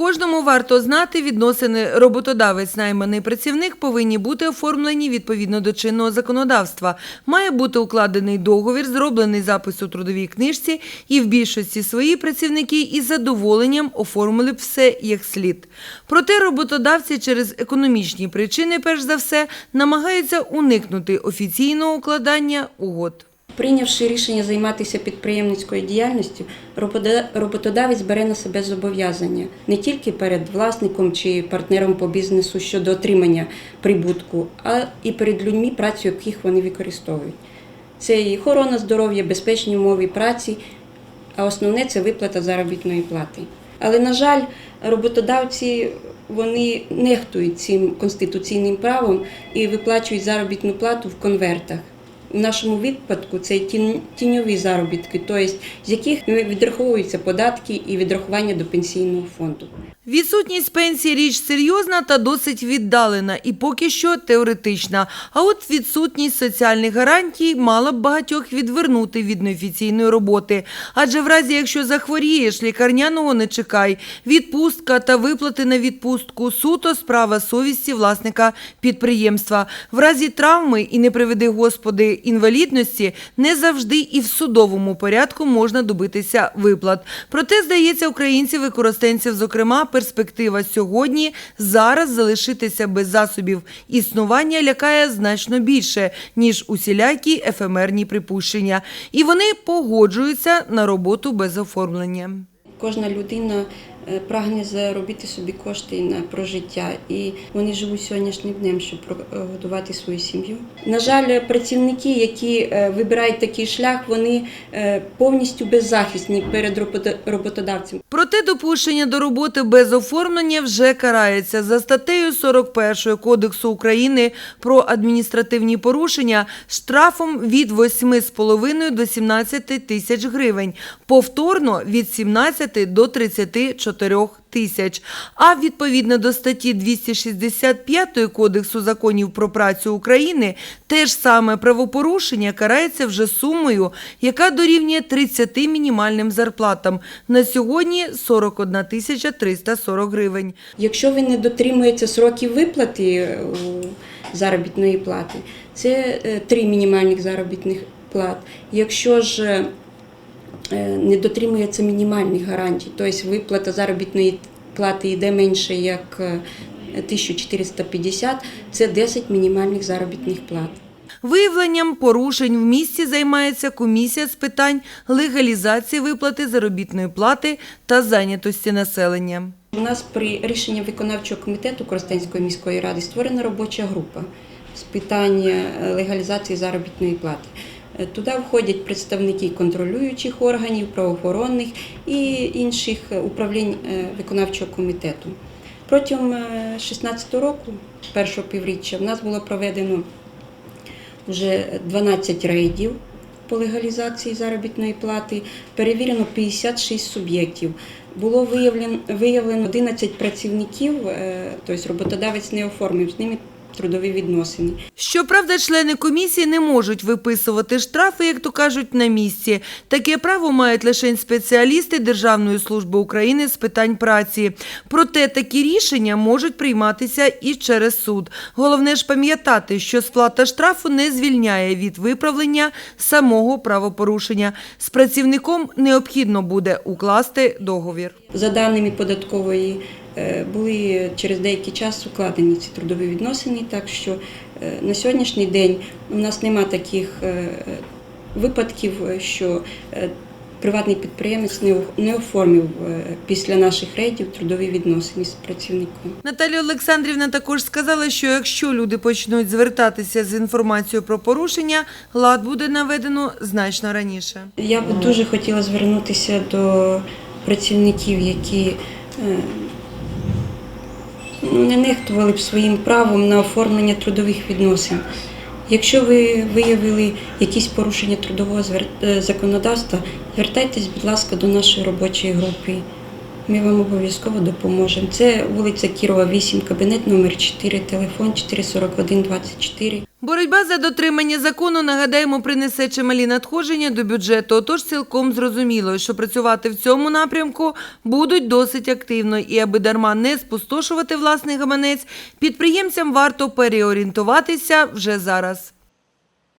Кожному варто знати, відносини роботодавець найманий працівник повинні бути оформлені відповідно до чинного законодавства. Має бути укладений договір, зроблений запис у трудовій книжці, і в більшості свої працівники із задоволенням оформили б все як слід. Проте роботодавці через економічні причини, перш за все, намагаються уникнути офіційного укладання угод. Прийнявши рішення займатися підприємницькою діяльністю, роботодавець бере на себе зобов'язання не тільки перед власником чи партнером по бізнесу щодо отримання прибутку, а і перед людьми, працю яких вони використовують. Це і охорона здоров'я, безпечні умови праці, а основне це виплата заробітної плати. Але, на жаль, роботодавці вони нехтують цим конституційним правом і виплачують заробітну плату в конвертах. У нашому випадку це тіньові заробітки, тобто з яких відраховуються податки і відрахування до пенсійного фонду. Відсутність пенсії річ серйозна та досить віддалена і поки що теоретична. А от відсутність соціальних гарантій мала б багатьох відвернути від неофіційної роботи. Адже в разі, якщо захворієш, лікарняного не чекай. Відпустка та виплати на відпустку суто справа совісті власника підприємства. В разі травми і не приведи господи інвалідності не завжди і в судовому порядку можна добитися виплат. Проте, здається, українців і користенців, зокрема, перспектива сьогодні зараз залишитися без засобів існування лякає значно більше, ніж усілякі ефемерні припущення. І вони погоджуються на роботу без оформлення. Кожна людина прагне заробити собі кошти на прожиття, і вони живуть сьогоднішнім днем, щоб годувати свою сім'ю. На жаль, працівники, які е, вибирають такий шлях, вони е, повністю беззахисні перед робото- роботодавцем. Проте допущення до роботи без оформлення вже карається за статтею 41 Кодексу України про адміністративні порушення штрафом від 8,5 до 17 тисяч гривень, повторно від 17 до 34 тисяч. А відповідно до статті 265 Кодексу законів про працю України, те ж саме правопорушення карається вже сумою, яка дорівнює 30 мінімальним зарплатам. На сьогодні 41 тисяча 340 гривень. Якщо ви не дотримуєте сроків виплати е, заробітної плати, це е, три мінімальних заробітних плат. Якщо ж е, не дотримується мінімальних гарантій, тобто виплата заробітної плати йде менше як е, 1450, це 10 мінімальних заробітних плат. Виявленням порушень в місті займається комісія з питань легалізації виплати заробітної плати та зайнятості населення. У нас при рішенні виконавчого комітету Коростенської міської ради створена робоча група з питань е, легалізації заробітної плати. Е, Туди входять представники контролюючих органів, правоохоронних і інших е, управлінь е, виконавчого комітету. Протягом 2016 року, першого півріччя, в нас було проведено вже 12 рейдів по легалізації заробітної плати, перевірено 56 суб'єктів. Було виявлено, виявлено 11 працівників, тобто роботодавець не оформив з ними трудові відносини. Щоправда, члени комісії не можуть виписувати штрафи, як то кажуть, на місці. Таке право мають лише спеціалісти Державної служби України з питань праці. Проте такі рішення можуть прийматися і через суд. Головне ж пам'ятати, що сплата штрафу не звільняє від виправлення самого правопорушення. З працівником необхідно буде укласти договір. За даними податкової, були через деякий час укладені ці трудові відносини, так що е, на сьогоднішній день у нас нема таких е, випадків, е, що е, приватний підприємець не оформив е, після наших рейдів трудові відносини з працівником. Наталія Олександрівна також сказала, що якщо люди почнуть звертатися з інформацією про порушення, лад буде наведено значно раніше. Я б дуже хотіла звернутися до працівників, які е, не нехтували б своїм правом на оформлення трудових відносин. Якщо ви виявили якісь порушення трудового е, законодавства, звертайтесь, будь ласка, до нашої робочої групи. Ми вам обов'язково допоможемо. Це вулиця Кірова, 8, кабінет номер 4, телефон 441 24. Боротьба за дотримання закону, нагадаємо, принесе чималі надходження до бюджету. Отож, цілком зрозуміло, що працювати в цьому напрямку будуть досить активно. І аби дарма не спустошувати власний гаманець, підприємцям варто переорієнтуватися вже зараз.